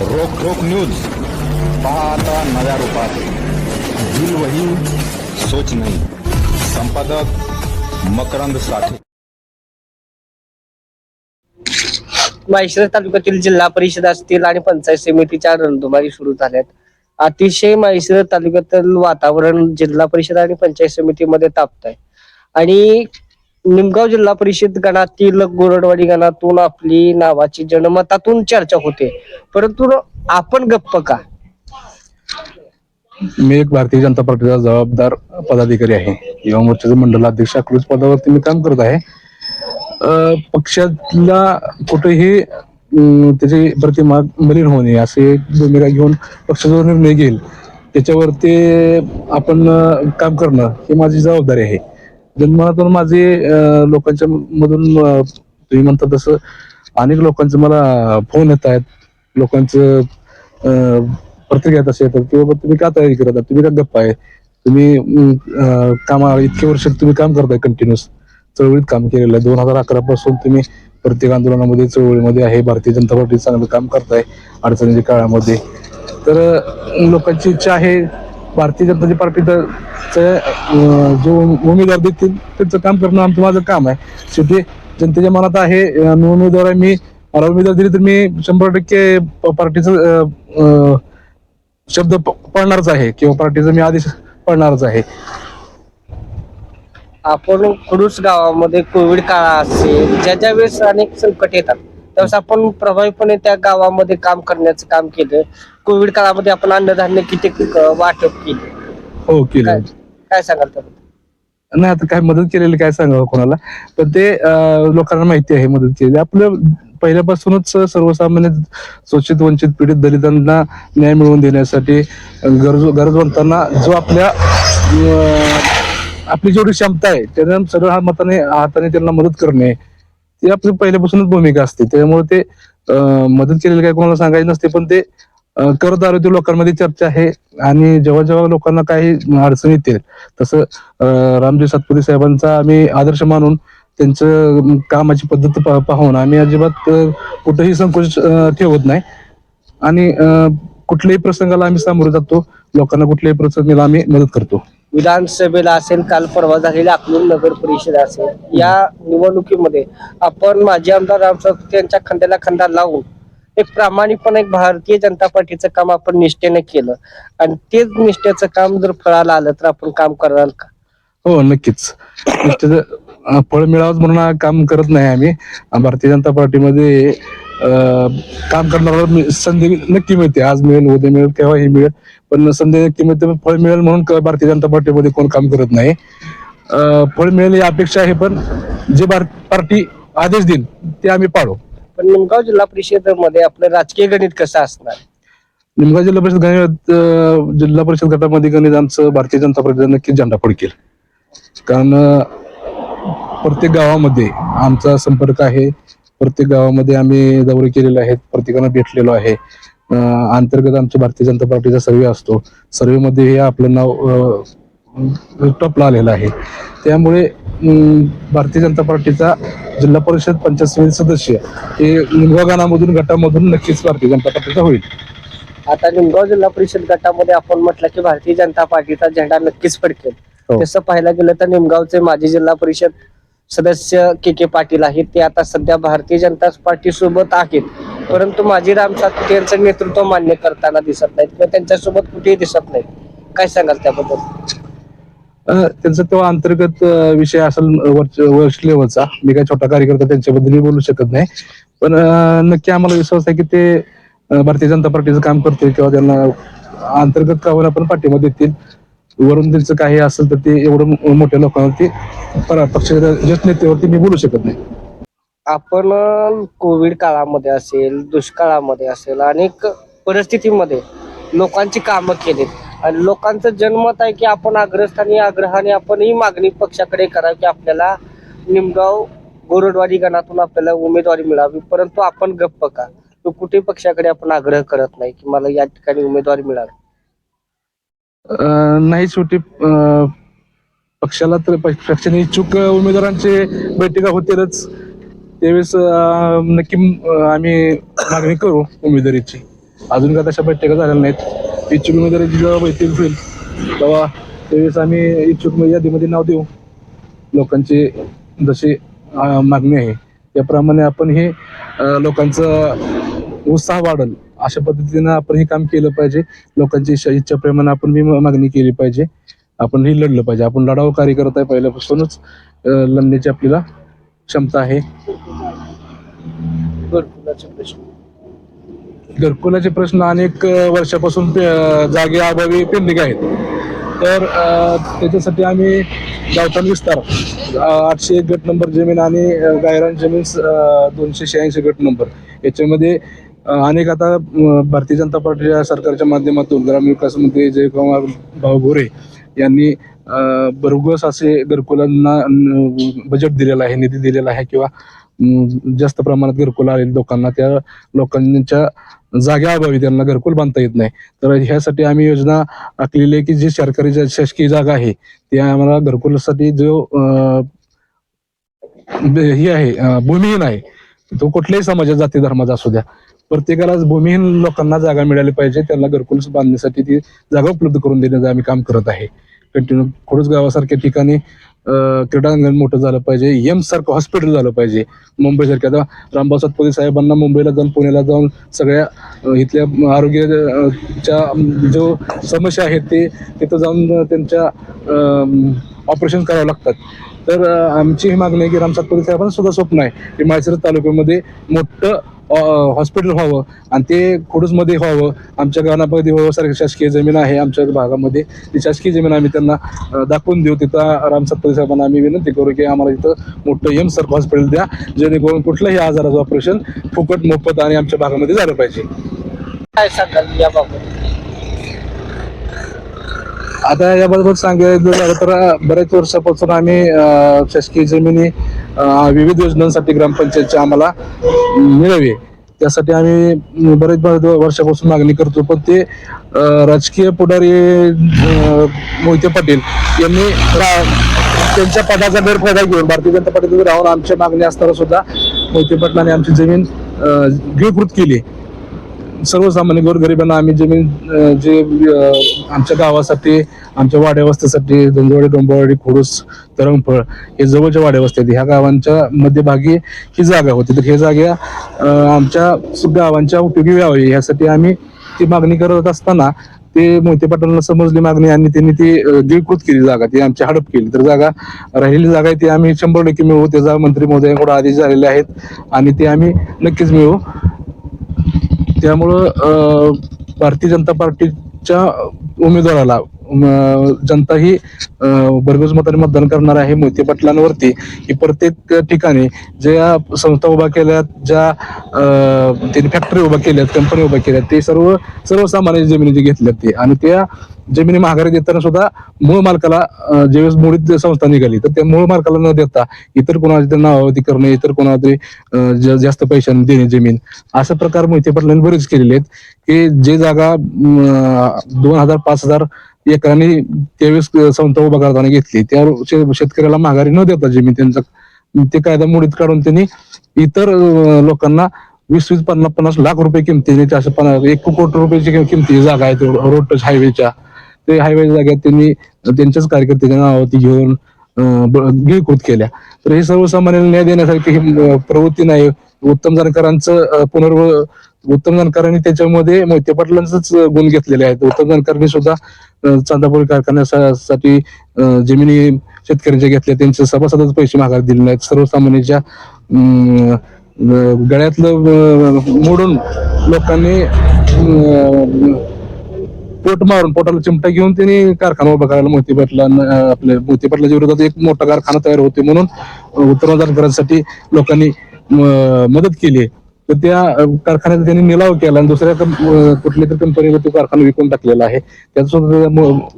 रोक रोक न्यूज पहा आता नव्या रूपात. दिल वही सोच नाही. संपादक मकरंद साठे. माहेश्वर तालुक्यातील जिल्हा परिषद असतील आणि पंचायत समितीच्या रणधुमारी सुरू झाल्यात. अतिशय माहेश्वर तालुक्यातील वातावरण जिल्हा परिषद आणि पंचायत समितीमध्ये तापत आहे आणि निमगाव जिल्हा परिषद गणातील गोरडवाडी गणातून आपली नावाची जनमतातून चर्चा होते. परंतु आपण गप्प का? मी एक भारतीय जनता पार्टीचा जबाबदार पदाधिकारी आहे. युवा मोर्चाचे मंडल अध्यक्ष अकलूज पदावरती मी काम करत आहे. अं, पक्षातला कुठेही त्याची प्रतिमा मलिन होणे असे भूमिका घेऊन पक्ष जो निर्णय घेईल त्याच्यावरती आपण काम करणं ही माझी जबाबदारी आहे. जन्मनातून माझे लोकांच्या मधून तुम्ही म्हणता तसं अनेक लोकांचे मला फोन येत आहेत. लोकांचं अं, प्रतिक्रिया तशा येतात की बाबा तुम्ही का तयारी करत आहात? तुम्ही का गप्पा आहे? तुम्ही कामा इतके वर्ष तुम्ही काम करताय कंटिन्युअस चळवळीत काम केलेलं आहे. दोन हजार अकरा पासून तुम्ही प्रत्येक आंदोलनामध्ये चळवळीमध्ये आहे. भारतीय जनता पार्टी चांगलं काम करताय अडचणीच्या काळामध्ये. तर लोकांची इच्छा आहे भारतीय जनता पार्टीचं अं, जो उमेदवार देतील त्यांचं काम करणं आमचं माझं काम आहे. शेवटी जनतेच्या मनात आहे मी उमेदवार आहे मी मला उमेदवार दिली तर मी शंभर टक्के पार्टीचं अं, शब्द पडणारच पाळणारच आहे किंवा पार्टीचा मी आदेश पाळणारच आहे. आपण खडूस गावामध्ये कोविड काळ असेल ज्या ज्या वेळेस अनेक संकट येतात. त्यावेळेस आपण प्रभावीपणे त्या गावामध्ये काम करण्याचं काम केलं. कोविड काळामध्ये आपण अन्नधान्य किती क- वाटप केले? हो केलं. काय काय सांगाल त्याबद्दल? नाही आता काय मदत केलेली काय सांगावं कोणाला? पण ते अं, लोकांना माहिती आहे मदत केलेली. आपलं पहिल्यापासूनच सर्वसामान्य शोषित वंचित पीडित दलितांना न्याय मिळवून देण्यासाठी गरजू गरजवंतांना जो आपल्या अं, आपली जेवढी क्षमता आहे त्यांना सर्व हा मताने हाताने त्यांना मदत करणे ती आपली पहिल्यापासूनच भूमिका असते. त्यामुळे ते मदत केलेली काय कोणाला सांगायची नसते पण ते करत आरोग्य लोकांमध्ये चर्चा आहे आणि जेव्हा जेव्हा लोकांना काही अडचण येतील तसं रामजी सातपुते साहेबांचा आम्ही आदर्श मानून त्यांचं कामाची पद्धत पाहून आम्ही अजिबात कुठेही संकोच ठेवत नाही. आणि कुठल्याही प्रसंगाला आम्ही सामोरे जातो लोकांना कुठल्याही प्रसंगाला आम्ही मदत करतो. विधानसभेला असेल काल परवा झालेली अकलूर नगर परिषद असेल या निवडणुकीमध्ये आपण माजी आमदार रामसाहेब यांच्या खांद्याला खांदा लावून एक प्रामाणिकपणे एक भारतीय जनता पार्टीचं काम आपण निष्ठेने केलं. आणि तेच निष्ठेचं काम जर फळाला आलं तर आपण काम कराल का? हो नक्कीच. फळ मिळावंच म्हणून काम करत नाही आम्ही. भारतीय जनता पार्टीमध्ये काम करणारा मी- संधी नक्की मिळते. आज मिळेल उद्या मिळेल केव्हाही मिळेल. पण संधी नक्की मिळते पण फळ मिळेल म्हणून क- भारतीय जनता पार्टीमध्ये कोण काम करत नाही. अं, फळ मिळेल ही अपेक्षा आहे पण जे भार- पार्टी आदेश देईल ते आम्ही पाळू. पण निमगाव जिल्हा परिषदेमध्ये आपलं राजकीय गणित कसं असणार? निमगाव जिल्हा परिषद गणित अं, जिल्हा परिषद गटामध्ये गणित आमचं भारतीय जनता पार्टीचा नक्कीच झेंडा फडकेल. कारण अं, प्रत्येक गावामध्ये आमचा संपर्क आहे. प्रत्येक गावामध्ये आम्ही दौरे केलेले आहेत प्रत्येकाला भेटलेलो आहे. अंतर्गत आमच्या भारतीय जनता पार्टीचा सर्वे असतो. सर्वेमध्ये हे आपलं नाव टॉपला आलेलं आहे. त्यामुळे भारतीय जनता पार्टीचा जिल्हा परिषद पंचायत समिती सदस्य हे निमगाव गाणामधून गटामधून नक्कीच भारतीय जनता पार्टीचा होईल. आता निमगाव जिल्हा परिषद गटामध्ये आपण म्हटलं की भारतीय जनता पार्टीचा झेंडा नक्कीच फडकेल. हो. तसं पाहायला गेलं तर निमगावचे माजी जिल्हा परिषद सदस्य के के पाटील आहेत ते आता सध्या भारतीय जनता पार्टी सोबत आहेत. परंतु माजी रामसात यांचं नेतृत्व मान्य करताना दिसत नाहीत किंवा त्यांच्यासोबत कुठेही दिसत नाहीत. काय सांगाल त्याबद्दल? त्यांचा तो अंतर्गत विषय असेल वर्ष लेवलचा. मी काय छोटा कार्यकर्ता त्यांच्याबद्दल मी बोलू शकत नाही. पण नक्की आम्हाला विश्वास आहे की ते भारतीय जनता पार्टीचं काम करतील किंवा त्यांना अंतर्गत कामाला पण पाठिंबा देतील. वरून त्यांचं काही असेल तर ते एवढं मोठ्या लोकांवरती पक्षाच्या ज्येष्ठ नेत्यावरती मी बोलू शकत नाही. आपण कोविड काळामध्ये असेल दुष्काळामध्ये असेल अनेक परिस्थितीमध्ये लोकांची कामं केलीत. आणि लोकांचं जनमत आहे की आपण अग्रस्थानी आग्रहाने आपण ही मागणी पक्षाकडे करावी की आपल्याला निमगाव गोरडवाडी गणातून आपल्याला उमेदवारी मिळावी परंतु आपण गप्प का? तो कुठे पक्षाकडे आपण आग्रह करत नाही की मला या ठिकाणी उमेदवारी मिळावी? नाही शेवटी पक्षाला तर पक्षाने इच्छुक उमेदवारांचे बैठका होतीलच. त्यावेळेस नक्की आम्ही मागणी करू उमेदवारीची. अजून काय तशा बैठका झालेल्या नाहीत. इच्छुक उमेदवाराची जेव्हा बैठक होईल तेव्हा त्यावेळेस आम्ही इच्छुक म्हणजे यादीमध्ये नाव देऊ. लोकांची जशी मागणी आहे. त्याप्रमाणे आपण हे लोकांचं लोकांचा उत्साह वाढल. अशा पद्धतीनं आपण हे काम केलं पाहिजे. लोकांची इच्छा इच्छाप्रमाणे आपण ही मागणी केली पाहिजे. आपण ही लढलं पाहिजे. आपण लढाऊ कार्य करत आहे पहिल्यापासूनच. लढण्याची आपल्याला क्षमता आहे. घरकुलाचे प्रश्न. घरकुलाचे प्रश्न अनेक वर्षापासून जागे अभावी पेंडिंग आहेत. तर त्याच्यासाठी आम्ही गावठाण विस्तार आठशे एक गट नंबर जमीन आणि गायरान जमीन दोनशे शहाऐंशी गट नंबर याच्यामध्ये अनेक आता भारतीय जनता पार्टीच्या सरकारच्या माध्यमातून ग्रामीण विकास मंत्री जयकुमार भाऊ गोरे यांनी भरघोस असे घरकुलांना बजेट दिलेलं आहे निधी दिलेला आहे किंवा जास्त प्रमाणात घरकुल आलेल्या लोकांना त्या लोकांच्या जाग्या अभावी त्यांना घरकुल बांधता येत नाही. तर ह्यासाठी आम्ही योजना आखलेली आहे की जी सरकारी शासकीय जागा आहे ती आम्हाला घरकुलासाठी जो अं, हे आहे भूमिहीन आहे तो कुठल्याही समाजात जाती धर्माचा असू द्या प्रत्येकाला भूमिहीन लोकांना जागा मिळाली पाहिजे. त्यांना घरकुल बांधण्यासाठी ती जागा उपलब्ध करून देण्याचं आम्ही काम करत आहे. कंटिन्यू खोडच गावासारख्या ठिकाणी क्रीडांगण मोठं झालं पाहिजे. एम सारखं हॉस्पिटल झालं पाहिजे. मुंबईसारख्या आता रामभाऊ सातपुते साहेबांना मुंबईला जाऊन पुण्याला जाऊन सगळ्या इथल्या आरोग्याच्या जो समस्या आहेत ते तिथं जाऊन त्यांच्या ऑपरेशन करावं लागतात. तर आमची ही मागणी आहे की राम सातपुते साहेबांना सुद्धा स्वप्न आहे की माळशिरस तालुक्यामध्ये मोठं हॉस्पिटल व्हावं आणि ते खोडूसमध्ये व्हावं. आमच्या गावामध्ये व्हावं सारखी शासकीय जमीन आहे आमच्या भागामध्ये. ती शासकीय जमीन आम्ही त्यांना दाखवून देऊ. तिथं राम सातपुते साहेबांना आम्ही विनंती करू की आम्हाला इथं मोठं एम सारखं हॉस्पिटल द्या जेणेकरून कुठल्याही आजाराचं ऑपरेशन फुकट मोफत आणि आमच्या भागामध्ये झालं पाहिजे. काय सांगाल याबाबत? आता याबरोबर सांगायचं झालं तर बऱ्याच वर्षापासून आम्ही शासकीय जमिनी विविध योजनांसाठी ग्रामपंचायतच्या आम्हाला मिळावी त्यासाठी आम्ही बरेच वर्षापासून मागणी करतो. पण ते राजकीय पुढारी मोहिते पाटील यांनी त्यांच्या पदाचा गैरफायदा घेऊन भारतीय जनता पार्टीमध्ये राहून आमच्या मागणी असताना सुद्धा मोहिते पाटलांनी आमची जमीन गिळकृत केली. सर्वसामान्य गोरगरिबांना आम्ही जमीन जे आमच्या गावासाठी आमच्या वाड्यावस्थेसाठी वस्तीसाठी डोंबवाडी खोडूस तरंगफळ हे जवळच्या वाड्यावस्ती आहेत. ह्या गावांच्या मध्यभागी ही जागा होती. तर हे जागा आमच्या गावांच्या उपयोगी व्हावी यासाठी आम्ही ती मागणी करत असताना ते मोहिते पाटलांना समजली मागणी आणि त्यांनी ती अं, गिळकृत केली जागा. ती आमची हडप केली. तर जागा राहिलेली जागा आहे ती आम्ही शंभर टक्के मिळवू. त्याचा मंत्री महोदयांकडून आदेश झालेले आहेत आणि ते आम्ही नक्कीच मिळवू. त्यामुळं भारतीय जनता पार्टीच्या उमेदवाराला जनता ही भरघोस मताने मतदान करणार आहे मोहिते पाटलांवरती. की प्रत्येक ठिकाणी ज्या संस्था उभा केल्यात ज्या त्यांनी फॅक्टरी उभा केल्यात कंपनी उभा केल्यात ते सर्व सर्वसामान्य जमिनी जे घेतल्यात ते. आणि त्या जमिनी महागारी देताना सुद्धा मूळ मालकाला ज्यावेळेस मुळीत संस्था निघाली तर त्या मूळ मालकाला न देता इतर कोणाच्या नावावरती करणे इतर कोणाला ज- जास्त पैशाने देणे जमीन असा प्रकार मोहिते पाटलांनी बरेच केलेले आहेत की जे जागा दोन हजार पाच हजार एकरांनी त्यावेळेस संस्था उभा करताना घेतली. त्या शेतकऱ्याला माघारी न देता जमीन त्यांचा ते कायदा मोडीत काढून त्यांनी इतर लोकांना वीस वीस पन्नास पन्नास लाख रुपये किमतीने अशा पन्नास एक कोटी रुपयाची किमती जागा आहे रोड टच हायवेच्या. ते हायवे जागेत त्यांनी त्यांच्याच कार्यकर्त्याच्या नावावरती घेऊन गिळकृत केल्या. तर हे सर्वसामान्य न्याय देण्यासारखी ही प्रवृत्ती नाही. उत्तम जानकरांचं पुनर्व उत्तम जानकरांनी त्याच्यामध्ये मोहिते पाटलांचंच गुण घेतलेले आहेत. उत्तम जानकरांनी सुद्धा चांदापूर कारखान्यासाठी जमिनी शेतकऱ्यांच्या घेतल्या त्यांचे सभासदच पैसे मागायला दिले नाहीत. सर्वसामान्यांच्या गळ्यातलं मोडून लोकांनी पोट मारून पोटाला चिमटा घेऊन त्यांनी कारखाना उभा करायला मोती पाटला आपल्या मोती पाटलाच्या विरोधात एक मोठा कारखाना तयार होते म्हणून उत्तराधार करण्यासाठी लोकांनी मदत केली तर त्या कारखान्याचा त्यांनी निलाव केला आणि दुसऱ्या कुठल्या तरी कंपनीला तो कारखाना विकून टाकलेला आहे. त्याचा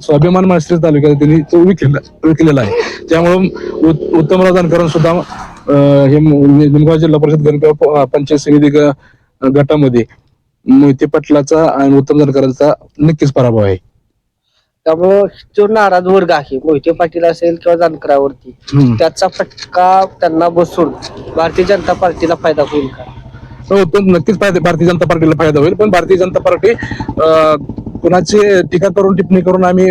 स्वाभिमान माळशिरस तालुक्यात त्यांनी तो विकलेला विकलेला आहे. त्यामुळे उत- उत्तमराव जानकरांना सुद्धा हे म- निमगाव जिल्हा परिषद गणपती पंचायत समिती गटामध्ये मोहिते पाटलाचा आणि उत्तम जानकरांचा नक्कीच पराभव आहे. त्यामुळं जो नाराज वर्ग आहे मोहिते पाटील असेल किंवा जानकरावरती. त्याचा फटका त्यांना बसून भारतीय जनता पार्टीला फायदा होईल का? नक्कीच फायदा भारतीय जनता पार्टीला फायदा होईल. पण भारतीय जनता पार्टी कुणाची टीका करून टिप्पणी करून आम्ही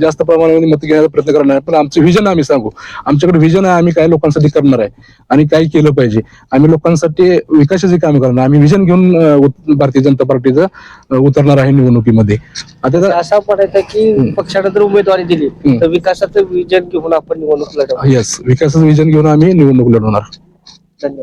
जास्त प्रमाणामध्ये मत घेण्याचा प्रयत्न करणार नाही. पण आमचं व्हिजन आम्ही सांगू. आमच्याकडे व्हिजन आहे आम्ही काय लोकांसाठी करणार आहे आणि काय केलं पाहिजे. आम्ही लोकांसाठी विकासाची कामे करणार आम्ही व्हिजन घेऊन भारतीय जनता पार्टीचं उतरणार आहे निवडणुकीमध्ये. आता असं म्हणायचं की पक्षाने जर उमेदवारी दिली. तर विकासाचं विजन घेऊन आपण निवडणूक लढवू. येस विकासाचं व्हिजन घेऊन आम्ही निवडणूक लढवणार. धन्यवाद.